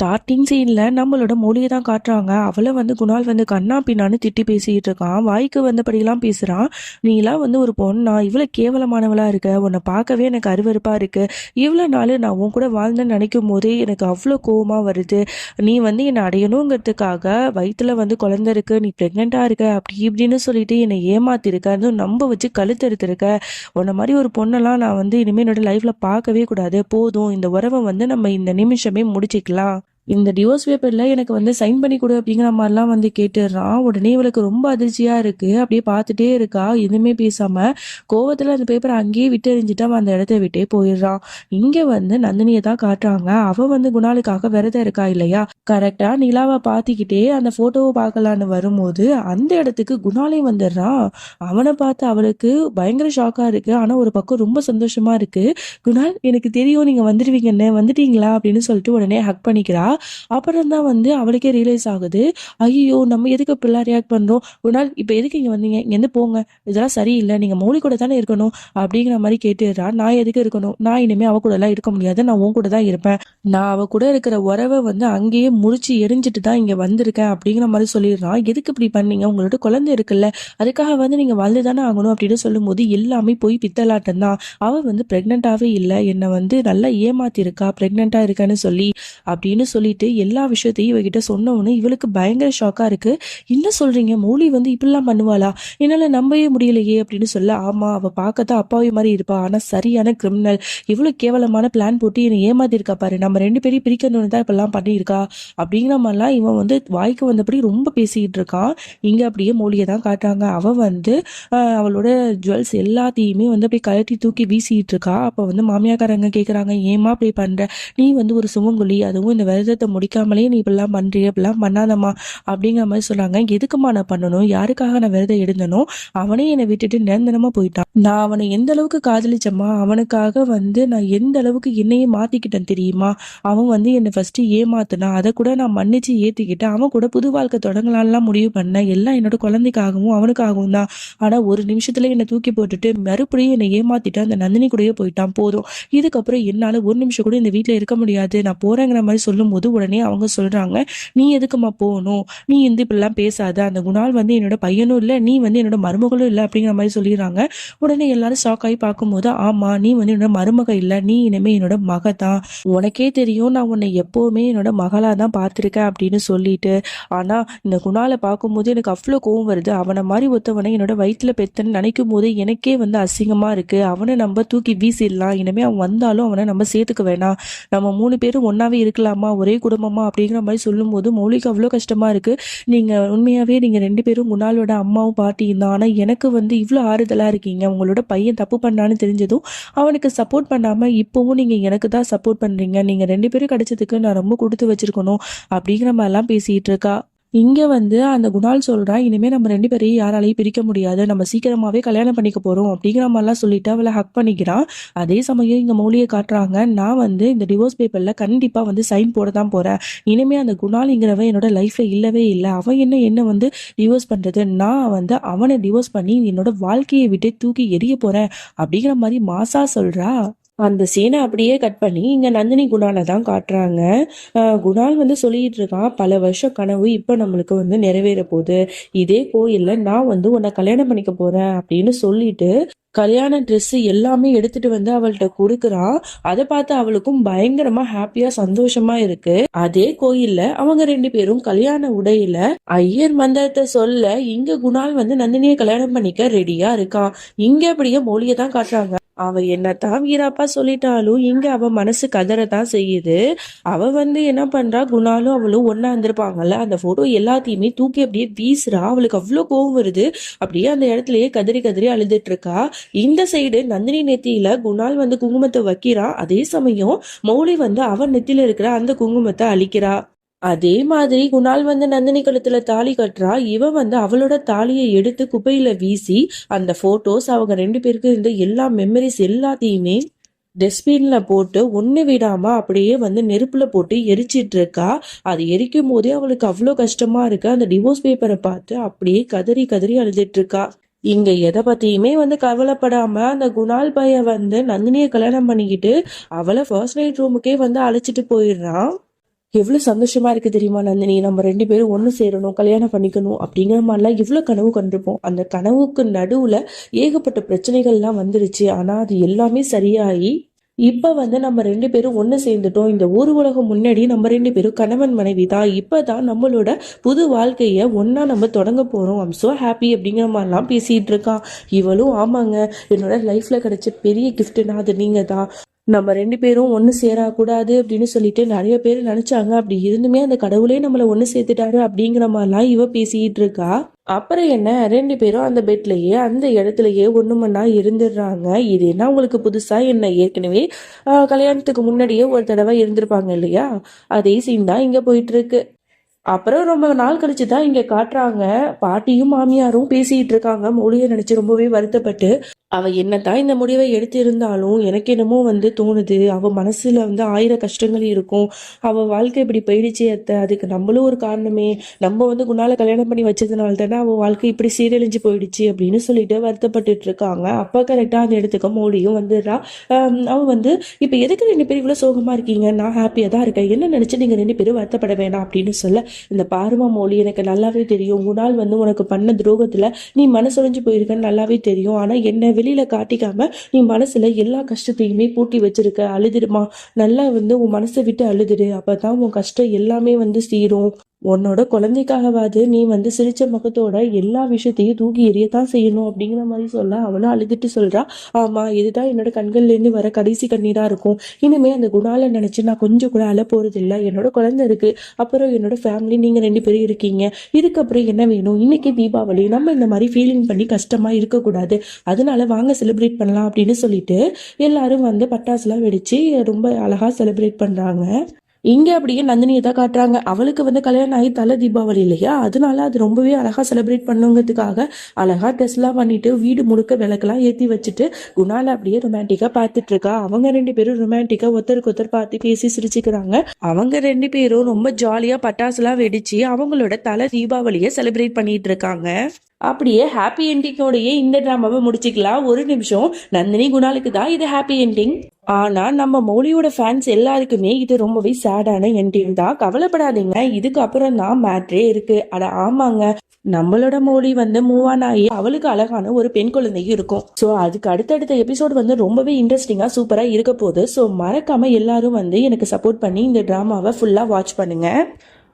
Starting சீனில் நம்மளோட மொழியை தான் காட்டுறாங்க. அவளை வந்து குணால் வந்து கண்ணா பின்னான்னு திட்டி பேசிக்கிட்டு இருக்கான். வாய்க்கு வந்தபடியெல்லாம் பேசுகிறான் நீலாம் வந்து ஒரு பொண்ணா இவ்வளோ கேவலமானவளாக இருக்க. உன்னை பார்க்கவே எனக்கு அருவறுப்பாக இருக்குது இவ்வளோ நாள் நான் உன் கூட வாழ்ந்தேன்னு நினைக்கும் போதே எனக்கு அவ்வளோ கோபமாக வருது. நீ வந்து என்னை அடையணுங்கிறதுக்காக வயிற்றில் வந்து குழந்த இருக்கு. நீ ப்ரெக்னெண்ட்டாக இருக்க. அப்படி இப்படின்னு சொல்லிட்டு என்னை ஏமாத்திருக்க அதுவும் நம்ப வச்சு கழுத்தெடுத்திருக்க உன்ன மாதிரி ஒரு பொண்ணெல்லாம் நான் வந்து இனிமேல் என்னோட லைஃப்பில் பார்க்கவே கூடாது. போதும். இந்த உறவை வந்து நம்ம இந்த நிமிஷமே முடிச்சுக்கலாம். இந்த டிவோர்ஸ் பேப்பரில் எனக்கு வந்து சைன் பண்ணி கொடு அப்படிங்கிற மாதிரிலாம் வந்து கேட்டுடுறான் உடனே இவளுக்கு ரொம்ப அதிர்ச்சியாக இருக்குது அப்படியே பார்த்துட்டே இருக்கா. எதுவுமே பேசாமல் கோவத்தில் அந்த பேப்பரை அங்கேயே விட்டு எறிஞ்சிட்டு அவன் அந்த இடத்த விட்டே போயிடுறான் இங்கே வந்து நந்தினியை தான் காட்டுறாங்க. அவள் வந்து குணாலுக்காக விரதம் இருக்கா இல்லையா? கரெக்டாக நிலாவை பார்த்துக்கிட்டே அந்த ஃபோட்டோவை பார்க்கலான்னு வரும்போது அந்த இடத்துக்கு குணாலே வந்துடுறான் அவனை பார்த்து அவளுக்கு பயங்கர ஷாக்காக இருக்குது ஆனால் ஒரு பக்கம் ரொம்ப சந்தோஷமாக இருக்குது குணால் எனக்கு தெரியும் நீங்கள் வந்துடுவீங்கன்னு வந்துட்டீங்களா அப்படின்னு சொல்லிட்டு உடனே ஹக் பண்ணிக்கிறா. அப்புறம் தான் வந்து அவளுக்கே ரியலைஸ் ஆகுது. ஐயோ நம்ம எதுக்கு இப்படிலாம் ரியாக்ட் பண்றோம்? நாள் இப்போ எதுக்கு இங்க வந்தீங்க? இங்கேருந்து போங்க. இதெல்லாம் சரியில்லை. நீங்க மௌலி கூட தானே இருக்கணும். அப்படிங்கிற மாதிரி கேட்டுடுறா. நான் எதுக்கு இருக்கணும்? நான் இனிமே அவ கூட எல்லாம் இருக்க முடியாது. நான் உன் கூட தான் இருப்பேன். நான் அவ கூட இருக்கிற உறவை வந்து அங்கேயே முறிச்சு எரிஞ்சிட்டு தான் இங்க வந்திருக்கேன் அப்படிங்கிற மாதிரி சொல்லிடுறான் எதுக்கு இப்படி பண்ணீங்க? உங்களோட குழந்தை இருக்குல்ல. அதுக்காக வந்து நீங்க வாழ்ந்து தானே ஆகணும் அப்படின்னு சொல்லும்போது எல்லாமே போய் பித்தலாட்டம் தான். அவள் வந்து ப்ரெக்னெண்ட்டாகவே இல்லை. என்னை வந்து நல்லா ஏமாத்திருக்கா. ப்ரெக்னெண்ட்டாக இருக்கேன்னு சொல்லி அப்படின்னு சொல்லிட்டு எல்லா விஷயத்தையும் இவகிட்ட சொன்னவொன்னே இவளுக்கு பயங்கர ஷாக்கா இருக்கு. என்ன சொல்றீங்க? மௌலி வந்து இப்படிலாம் பண்ணுவாளா? என்னால நம்பவே முடியலையே அப்படின்னு சொல்ல ஆமா அவ பார்க்கத்தான் அப்பாவே மாதிரி இருப்பா. ஆனா சரியான கிரிமினல் இவ்வளவு கேவலமான பிளான் போட்டு என்னை ஏமாத்திருக்கா பாரு. நம்ம ரெண்டு பேரையும் பிரிக்கணும்னு தான் இப்பெல்லாம் பண்ணியிருக்கா. அப்படிங்கிற மாதிரிலாம் இவன் வந்து வாய்க்கு வந்தபடி ரொம்ப பேசிக்கிட்டு இருக்கான். இங்க அப்படியே மௌலியை தான் காட்டுறாங்க. அவ வந்து அவளோட ஜுவல்ஸ் எல்லாத்தையுமே வந்து அப்படியே கழட்டி தூக்கி வீசிட்டு இருக்கா. அப்ப வந்து மாமியாக்காரங்க கேக்குறாங்க ஏமா அப்படி பண்ற? நீ வந்து ஒரு சுமங்குலி அதுவும் இந்த விரதத்தை முடிக்காமலே நீ இப்படிலாம் பண்றிய இப்படிலாம் பண்ணாதம்மா அப்படிங்கிற மாதிரி சொன்னாங்க. எதுக்குமா நான் பண்ணணும்? யாருக்காக நான் விரதம் எடுந்தனோ அவனே என்னை விட்டுட்டு நிரந்தரமா போயிட்டான். நான் அவனை எந்த அளவுக்கு காதலிச்சம்மா? அவனுக்காக வந்து நான் எந்த அளவுக்கு என்னையே மாத்திக்கிட்டேன் தெரியுமா? அவன் வந்து என்னை ஃபர்ஸ்ட் ஏமாத்தினா அதை கூட நான் மன்னிச்சு ஏத்திக்கிட்டு அவன் கூட புது வாழ்க்கை தொடங்கலாம்லாம் முடிவு பண்ணேன் எல்லாம் என்னோட குழந்தைக்காகவும் அவனுக்காகவும் தான். ஆனா ஒரு நிமிஷத்துல என்னை தூக்கி போட்டுட்டு மறுபடியும் என்னை ஏமாத்திட்டு அந்த நந்தினி கூடயே போயிட்டான். போதும். இதுக்கப்புறம் என்னால ஒரு நிமிஷம் கூட இந்த வீட்டில் இருக்க முடியாது. நான் போறேங்கிற மாதிரி சொல்லும் போது உடனே அவங்க சொல்றாங்க நீ எதுக்குமா போகணும்? நீ வந்து இப்படிலாம் பேசாத. அந்த குணால் வந்து என்னோட பையனும் இல்லை நீ வந்து என்னோட மருமகளும் இல்லை அப்படிங்கிற மாதிரி சொல்லிடுறாங்க. உடனே எல்லாரும் ஷாக் ஆகி பார்க்கும்போது ஆமா நீ வந்து என்னோட மருமக இல்லை. நீ இனிமே என்னோட மக தான். உனக்கே தெரியும் நான் உன்னை எப்பவுமே என்னோட மகளாக தான் பார்த்துருக்கேன் அப்படின்னு சொல்லிட்டு. ஆனா இந்த குணாலை பார்க்கும்போது எனக்கு அவ்வளோ கோவம் வருது. அவனை மாதிரி ஒருத்தவனை என்னோட வயிற்றுல பெத்தன்னு நினைக்கும் போது எனக்கே வந்து அசிங்கமா இருக்கு. அவனை நம்ம தூக்கி வீசிடலாம். இனிமே அவன் வந்தாலும் அவனை நம்ம சேர்த்துக்க வேணாம். நம்ம மூணு பேரும் ஒன்னாவே இருக்கலாமா? ஒரே குடும்பமா அப்படிங்கிற மாதிரி சொல்லும்போது மௌலிக்கு அவ்வளோ கஷ்டமா இருக்கு. நீங்க உண்மையாவே நீங்க ரெண்டு பேரும் குணாலோட அம்மாவும் பாட்டியும் தான். ஆனா எனக்கு வந்து இவ்வளோ ஆறுதலா இருக்கீங்க. உங்களோட பையன் தப்பு பண்ணான்னு தெரிஞ்சதும் அவனுக்கு சப்போர்ட் பண்ணாம இப்பவும் நீங்க எனக்கு தான் சப்போர்ட் பண்றீங்க. நீங்க ரெண்டு பேரும் கிடைச்சதுக்கு நான் ரொம்ப கொடுத்து வச்சிருக்கணும் அப்படிங்கிற மாதிரிலாம் பேசிட்டு இருக்கா? இங்க வந்து அந்த குணால் சொல்றான் இனிமே நம்ம ரெண்டு பேரையும் யாராலையும் பிரிக்க முடியாது. நம்ம சீக்கிரமாவே கல்யாணம் பண்ணிக்க போறோம் அப்படிங்கிற மாதிரிலாம் சொல்லிட்டு அவளை ஹக் பண்ணிக்கிறான் அதே சமயம் இங்க மௌலியை காட்டுறாங்க நான் வந்து இந்த டிவோர்ஸ் பேப்பர்ல கண்டிப்பா வந்து சைன் போட தான் போறேன். இனிமே அந்த குணாலிங்கிறவன் என்னோட லைஃப்ல இல்லவே இல்லை. அவன் என்ன என்ன வந்து டிவோர்ஸ் பண்றது? நான் வந்து அவனை டிவோர்ஸ் பண்ணி என்னோட வாழ்க்கையை விட்டு தூக்கி எரிய போறேன் அப்படிங்கிற மாதிரி மாசா சொல்றா. அந்த சீனை அப்படியே கட் பண்ணி இங்கே நந்தினி குணாலை தான் காட்டுறாங்க. குணால் வந்து சொல்லிட்டு இருக்கான் பல வருஷம் கனவு இப்போ நம்மளுக்கு வந்து நிறைவேற போகுது இதே கோயில்ல நான் வந்து உன்னை கல்யாணம் பண்ணிக்க போறேன் அப்படின்னு சொல்லிட்டு கல்யாண ட்ரெஸ்ஸு எல்லாமே எடுத்துட்டு வந்து அவள்கிட்ட கொடுக்குறான். அதை பார்த்து அவளுக்கும் பயங்கரமா ஹாப்பியா சந்தோஷமா இருக்கு. அதே கோயில்ல அவங்க ரெண்டு பேரும் கல்யாண உடையில ஐயர் மந்திரத்தை சொல்ல இங்க குணால் வந்து நந்தினியை கல்யாணம் பண்ணிக்க ரெடியா இருக்கான். இங்க அப்படியே மொழியை தான் காட்டுறாங்க. அவ என்னத்தான் வீராப்பா சொல்லிட்டாலும் இங்க அவ மனசு கதறதான் செய்யுது. அவ வந்து என்ன பண்றா? குணாலும் அவளும் ஒன்னா இருந்திருப்பாங்கல்ல? அந்த போட்டோ எல்லாத்தையுமே தூக்கி அப்படியே வீசுறா. அவளுக்கு அவ்வளவு கோவம் வருது. அப்படியே அந்த இடத்துலயே கதறி கதறி அழுதுட்டு இருக்கா இந்த சைடு நந்தினி நெத்தியில குணால் வந்து குங்குமத்தை வைக்கிறா. அதே சமயம் மௌலி வந்து அவன் நெத்தியில இருக்கிற அந்த குங்குமத்தை அழிக்கிறா. அதே மாதிரி குணால் வந்து நந்தினி கழுத்துல தாலி கட்டுறா. இவ வந்து அவளோட தாலியை எடுத்து குப்பையில வீசி அந்த போட்டோஸ் அவங்க ரெண்டு பேருக்கு இருந்த எல்லா மெமரிஸ் எல்லாத்தையுமே டஸ்ட்பின்ல போட்டு ஒன்று விடாம அப்படியே வந்து நெருப்புல போட்டு எரிச்சிட்டு இருக்கா. அது எரிக்கும் போதே அவளுக்கு அவ்வளோ கஷ்டமா இருக்கு. அந்த டிவோர்ஸ் பேப்பரை பார்த்து அப்படியே கதறி கதறி அழுதுட்டு இருக்கா. இங்க எதை பத்தியுமே வந்து கவலைப்படாம அந்த குணால் பைய வந்து நந்தினியை கல்யாணம் பண்ணிக்கிட்டு அவளை ஃபர்ஸ்ட் நைட் ரூமுக்கே வந்து அழைச்சிட்டு போயிடுறான். எவ்வளோ சந்தோஷமா இருக்கு தெரியுமா நந்தினி? நம்ம ரெண்டு பேரும் ஒன்று சேரணும் கல்யாணம் பண்ணிக்கணும் அப்படிங்கிற மாதிரிலாம் இவ்வளோ கனவு கண்டிருப்போம். அந்த கனவுக்கு நடுவில் ஏகப்பட்ட பிரச்சனைகள்லாம் வந்துருச்சு. ஆனால் அது எல்லாமே சரியாகி இப்போ வந்து நம்ம ரெண்டு பேரும் ஒன்று சேர்ந்துட்டோம். இந்த ஊர் உலகம் முன்னாடி நம்ம ரெண்டு பேரும் கணவன் மனைவி தான். இப்போ தான் நம்மளோட புது வாழ்க்கையை ஒன்றா நம்ம தொடங்க போகிறோம் ஐம் ஸோ ஹாப்பி அப்படிங்கிற மாதிரிலாம் பேசிகிட்டு இருக்கான். இவளும் ஆமாங்க என்னோட லைஃப்பில் கிடைச்ச பெரிய கிஃப்ட்னா அது நீங்கள் தான் நம்ம ரெண்டு பேரும் ஒன்று சேரக்கூடாது அப்படின்னு சொல்லிட்டு நிறைய பேர் நினைச்சாங்க. அப்படி இருந்துமே அந்த கடவுளே நம்மளை ஒன்று சேர்த்துட்டாரு அப்படிங்கிற மாதிரிலாம் இவ பேசிக்கிட்டு இருக்கா. அப்புறம் என்ன? ரெண்டு பேரும் அந்த பெட்லயே அந்த இடத்துலயே ஒன்று மண்ணா இருந்துடுறாங்க. இது என்ன உங்களுக்கு புதுசா? என்ன ஏற்கனவே கல்யாணத்துக்கு முன்னாடியே ஒரு தடவை இருந்திருப்பாங்க இல்லையா? அதே சீன் தான் இங்க போயிட்டு இருக்கு. அப்புறம் ரொம்ப நாள் கழிச்சு தான் இங்க காட்டுறாங்க. பாட்டியும் மாமியாரும் பேசிட்டு இருக்காங்க. மொழியை நினைச்சு ரொம்பவே வருத்தப்பட்டு. அவ என்னதான் இந்த முடிவை எடுத்திருந்தாலும் எனக்கு என்னமோ வந்து தோணுது. அவ மனசுல வந்து ஆயிரம் கஷ்டங்கள் இருக்கும். அவ வாழ்க்கை இப்படி போயிடுச்சு அத்தை. அதுக்கு நம்மளும் ஒரு காரணமே. நம்ம வந்து குணால கல்யாணம் பண்ணி வச்சதுனால தானே அவ வாழ்க்கை இப்படி சீரழிஞ்சு போயிடுச்சு அப்படின்னு சொல்லிட்டு வருத்தப்பட்டுட்டு இருக்காங்க. அப்ப கரெக்டா அந்த இடத்துக்கு மோடியும் வந்துடுறா. ஆம், அவ வந்து இப்ப எதுக்கு ரெண்டு பேரும் இவ்வளவு சோகமா இருக்கீங்க? நான் ஹாப்பியா தான் இருக்கேன். என்ன நினைச்சு நீங்க ரெண்டு பேரும் வருத்தப்பட வேணாம் அப்படின்னு சொல்ல இந்த பாருமா மோலி எனக்கு நல்லாவே தெரியும். குணால் வந்து உனக்கு பண்ண துரோகத்துல நீ மனசொழிஞ்சு போயிருக்கன்னு நல்லாவே தெரியும். ஆனா என்ன வெளியில காட்டிக்காம நீ மனசுல எல்லா கஷ்டத்தையுமே பூட்டி வச்சிருக்க. அழுதுடுமா. நல்லா வந்து உன் மனசை விட்டு அழுதுடு. அப்பதான் உன் கஷ்டம் எல்லாமே வந்து சீரும். உன்னோட குழந்தைக்காகவாது நீ வந்து சிரிச்ச முகத்தோட எல்லா விஷயத்தையும் தூக்கி எறியத்தான் செய்யணும் அப்படிங்கிற மாதிரி சொல்ல அவளும் அழுதுட்டு சொல்றா ஆமா இதுதான் என்னோட கண்கள்லேருந்து வர கடைசி கண்ணீரா இருக்கும். இனிமே அந்த குணால நினைச்சு நான் கொஞ்சம் கூட அழ போறது இல்லை என்னோட குழந்தை இருக்கு. அப்புறம் என்னோட ஃபேமிலி நீங்க ரெண்டு பேரும் இருக்கீங்க. இதுக்கப்புறம் என்ன வேணும்? இன்னைக்கு தீபாவளி. நம்ம இந்த மாதிரி ஃபீலிங் பண்ணி கஷ்டமா இருக்கக்கூடாது. அதனால வாங்க செலிப்ரேட் பண்ணலாம் அப்படின்னு சொல்லிட்டு எல்லாரும் வந்து பட்டாசுலாம் வெடிச்சு ரொம்ப அழகா செலிப்ரேட் பண்றாங்க. இங்க அப்படியே நந்தினியை தான் காட்டுறாங்க. அவளுக்கு வந்து கல்யாணம் ஆகி தலை தீபாவளி இல்லையா? அதனால அது ரொம்பவே அழகா செலிப்ரேட் பண்ணுங்கிறதுக்காக அழகா ட்ரெஸ்லாம் பண்ணிட்டு வீடு முழுக்க விளக்கெல்லாம் ஏத்தி வச்சுட்டு குணால அப்படியே ரொமான்டிக்கா பார்த்துட்டு இருக்கா. அவங்க ரெண்டு பேரும் ரொமான்டிக்கா ஒருத்தருக்கு ஒருத்தர் பார்த்து பேசி சிரிச்சுக்கிறாங்க. அவங்க ரெண்டு பேரும் ரொம்ப ஜாலியா பட்டாசுலாம் வெடிச்சு அவங்களோட தலை தீபாவளியை செலிப்ரேட் பண்ணிட்டு இருக்காங்க. அப்படியே ஹாப்பி என்டிங்கோடையே இந்த ட்ராமாவை முடிச்சுக்கலாம். ஒரு நிமிஷம். நந்தினி குணாலுக்கு தான் இது ஹாப்பி என்டிங் ஆனா நம்ம மௌலியோட ஃபேன்ஸ் எல்லாருக்குமே இது ரொம்பவே சேடான என்டிங் தான். கவலைப்படாதீங்க. இதுக்கு அப்புறம் தான் மேட்ரே இருக்கு. அட ஆமாங்க. நம்மளோட மொழி வந்து மூவ் ஆன் ஆகி அவளுக்கு அழகான ஒரு பெண் குழந்தையும் இருக்கும். ஸோ அதுக்கு அடுத்தடுத்த எபிசோட் வந்து ரொம்பவே இன்ட்ரெஸ்டிங்காக சூப்பராக இருக்க போகுது. ஸோ மறக்காம எல்லாரும் வந்து எனக்கு சப்போர்ட் பண்ணி இந்த ட்ராமாவை ஃபுல்லாக வாட்ச் பண்ணுங்க.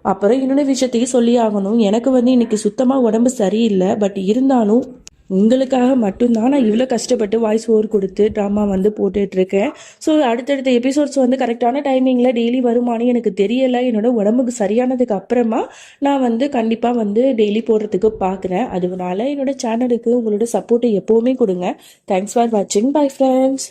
அப்புறம் இன்னொரு விஷயத்தையும் சொல்லி ஆகணும். எனக்கு வந்து இன்னைக்கு சுத்தமாக உடம்பு சரியில்லை. பட் இருந்தாலும் உங்களுக்காக மட்டும்தான் நான் இவ்வளோ கஷ்டப்பட்டு வாய்ஸ் ஓவர் கொடுத்து ட்ராமா வந்து போட்டுட்ருக்கேன். ஸோ அடுத்தடுத்த எபிசோட்ஸ் வந்து கரெக்டான டைமிங்கில் டெய்லி வருமானு எனக்கு தெரியலை. என்னோட உடம்புக்கு சரியானதுக்கு அப்புறமா நான் வந்து கண்டிப்பாக வந்து டெய்லி போடுறதுக்கு பார்க்குறேன் அதனால என்னோட சேனலுக்கு உங்களோட சப்போர்ட்டை எப்போவுமே கொடுங்க. தேங்க்ஸ் ஃபார் வாட்சிங் பை ஃப்ரெண்ட்ஸ்